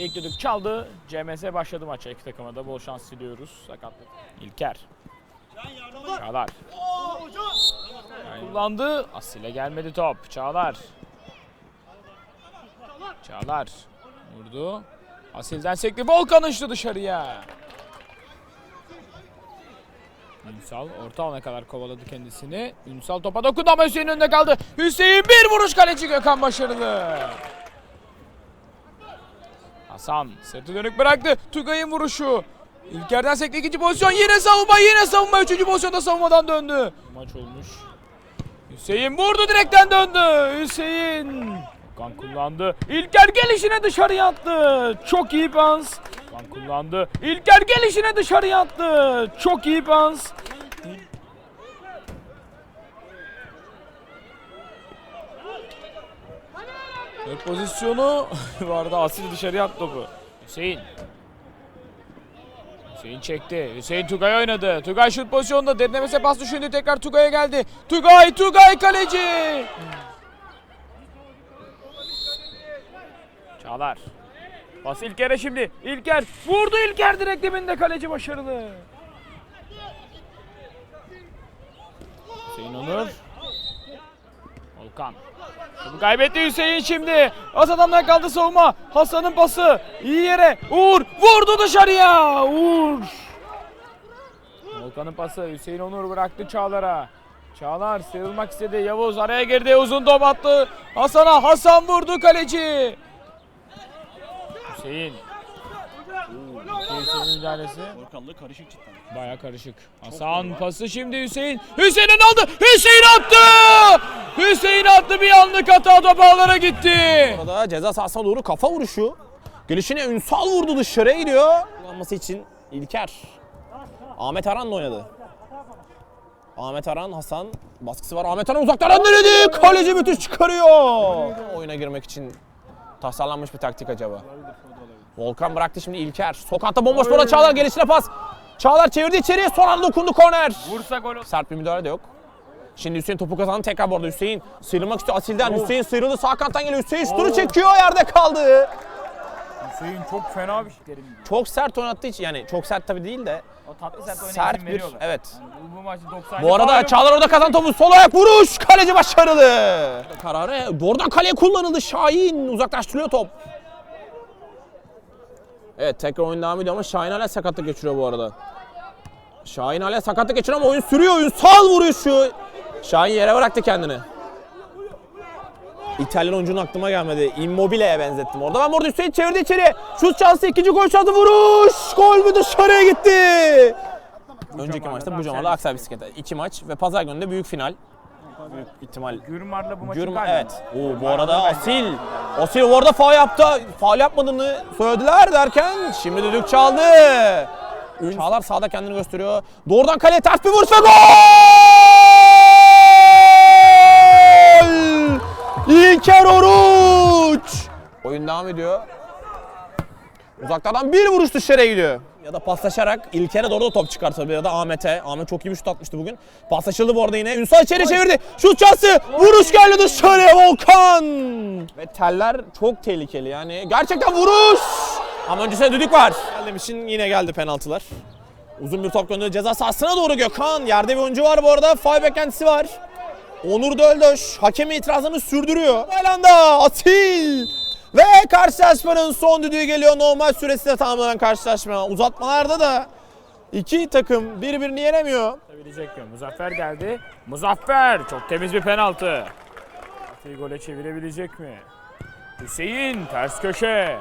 İlk düdük çaldı. CMS başladı maça. İki takıma da bol şans diliyoruz. Sakatlık. İlker. Çağlar. Kullandı. Asil'e gelmedi top. Çağlar. Çağlar. Vurdu. Asil'den sekti. Volkan uçtu dışarıya. Ünsal orta alana kadar kovaladı kendisini. Ünsal topa dokundu ama Hüseyin önünde kaldı. Hüseyin bir vuruş kaleci Gökhan başarılı. Hasan sırtı dönük bıraktı. Tugay'ın vuruşu. İlker'den sekti ikinci pozisyon. Yine savunma yine savunma. Üçüncü pozisyonda savunmadan döndü. Maç olmuş. Hüseyin vurdu direkten döndü. Hüseyin. Kan kullandı. İlker gelişine dışarıya attı. Çok iyi pas. Kan kullandı. İlker gelişine dışarıya attı. Çok iyi pas. Dört pozisyonu vardı. Asil dışarıya attı topu. Hüseyin. Hüseyin çekti. Hüseyin Tugay oynadı. Tugay şut pozisyonunda derinlemese pas düşündü. Tekrar Tugay'a geldi. Tugay, Tugay kaleci. Çağlar. Pas İlker'e şimdi. İlker vurdu İlker direkt dibinde kaleci başarılı. Hüseyin Onur. Volkan. Topu kaybetti Hüseyin şimdi. Az adamdan kaldı savunma. Hasan'ın pası. iyi yere. Uğur vurdu dışarıya. Uğur. Volkan'ın pası. Hüseyin Onur bıraktı Çağlar'a. Çağlar sıyrılmak istedi. Yavuz araya girdi. Uzun top attı. Hasan'a. Hasan vurdu kaleci. Hüseyin. Hüseyin'in müdahalesi. Ortalığı karışık cidden. Baya karışık. Hasan pası şimdi Hüseyin. Hüseyin'in aldı. Hüseyin attı. Hüseyin attı bir anlık hata top ağlara gitti. Burada ceza sahasına doğru kafa vuruşu. Gelişine Ünsal vurdu dışarıya gidiyor. Kullanması için İlker. Ahmet Aran'la oynadı. Ahmet Aran, Hasan baskısı var. Ahmet Aran uzaktan denedi. Kaleci müthiş çıkarıyor. Oyuna girmek için tasarlanmış bir taktik acaba. Volkan bıraktı şimdi İlker. Sokakta bomboş bola Çağlar gelişine pas. Çağlar çevirdi içeriye son anda dokundu korner. Vursa gol olur. Sert bir müdahale de yok. Şimdi Hüseyin topu kazandı tekrar bu arada Hüseyin sıyrılmak istiyor Asil'den. Hüseyin sıyrıldı sağ kanattan geliyor. Hüseyin şutunu çekiyor yerde kaldı. Hüseyin çok fena bir şey. Çok sert oynattığı için yani çok sert tabii değil de O tatlı sert oynaya sert bir veriyorlar. evet. Bu, bu maçı 90 Bu arada Çağlar orada kazan topu sol ayak vuruş kaleci başarılı. Kararı doğrudan kaleye kullanıldı Şahin uzaklaştırıyor top. Evet tekrar oyun devam ediyor ama Şahin hala sakatlık geçiriyor bu arada. Şahin hala sakatlık geçiriyor ama oyun sürüyor oyun sal vuruşu. Şahin yere bıraktı kendini. İtalyan oyuncunun aklıma gelmedi. Immobile'ye benzettim orada. Ben orada Hüseyin çevirdi içeri. Şut şansı ikinci gol şansı vuruş. Gol mü dışarıya gitti. Önceki maçta bu Camar'la Aksel Bisiklet'e. iki maç ve pazar günü de büyük final. Büyük ihtimal. Gürmar'la bu maçı Gürma, galiba. evet. Oo, bu arada Asil. Asil bu arada faul yaptı. Faul yapmadığını söylediler derken şimdi düdük çaldı. Çağlar sağda kendini gösteriyor. Doğrudan kaleye ters bir vuruş ve gol! İlker Oruç! Oyun devam ediyor. Uzaklardan bir vuruş dışarıya gidiyor. Ya da paslaşarak İlker'e doğru da top çıkartabilir ya da Ahmet'e. Ahmet çok iyi bir şut atmıştı bugün. Paslaşıldı bu arada yine. Ünsal içeri çevirdi. Şut şansı. Vuruş geldi dışarıya Volkan. Ve teller çok tehlikeli yani. Gerçekten vuruş. Ama öncesinde düdük var. Geldiğim için yine geldi penaltılar. Uzun bir top gönderdi ceza sahasına doğru Gökhan. Yerde bir oyuncu var bu arada. Faul beklentisi var. Onur Döldoş hakeme itirazını sürdürüyor. Aylanda Asil ve karşılaşmanın son düdüğü geliyor. Normal süresinde tamamlanan karşılaşma. Uzatmalarda da iki takım birbirini yenemiyor. Çevirecek mi? Muzaffer geldi. Muzaffer çok temiz bir penaltı. Atıyı gole çevirebilecek mi? Hüseyin ters köşe.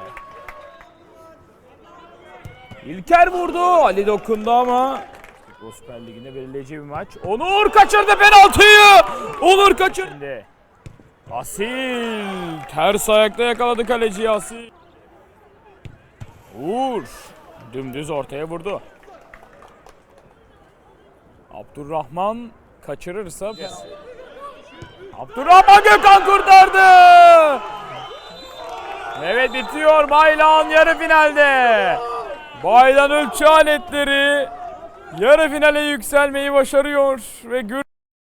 İlker vurdu. Ali dokundu ama. Süper Ligi'nde belirleyici bir maç. Onur kaçırdı penaltıyı. Onur kaçırdı. Asil ters ayakta yakaladı kaleciyi Asil. Uğur dümdüz ortaya vurdu. Abdurrahman kaçırırsa Abdurrahman Gökhan kurtardı. Evet bitiyor Baylan yarı finalde. Baylan ölçü aletleri yarı finale yükselmeyi başarıyor ve Gür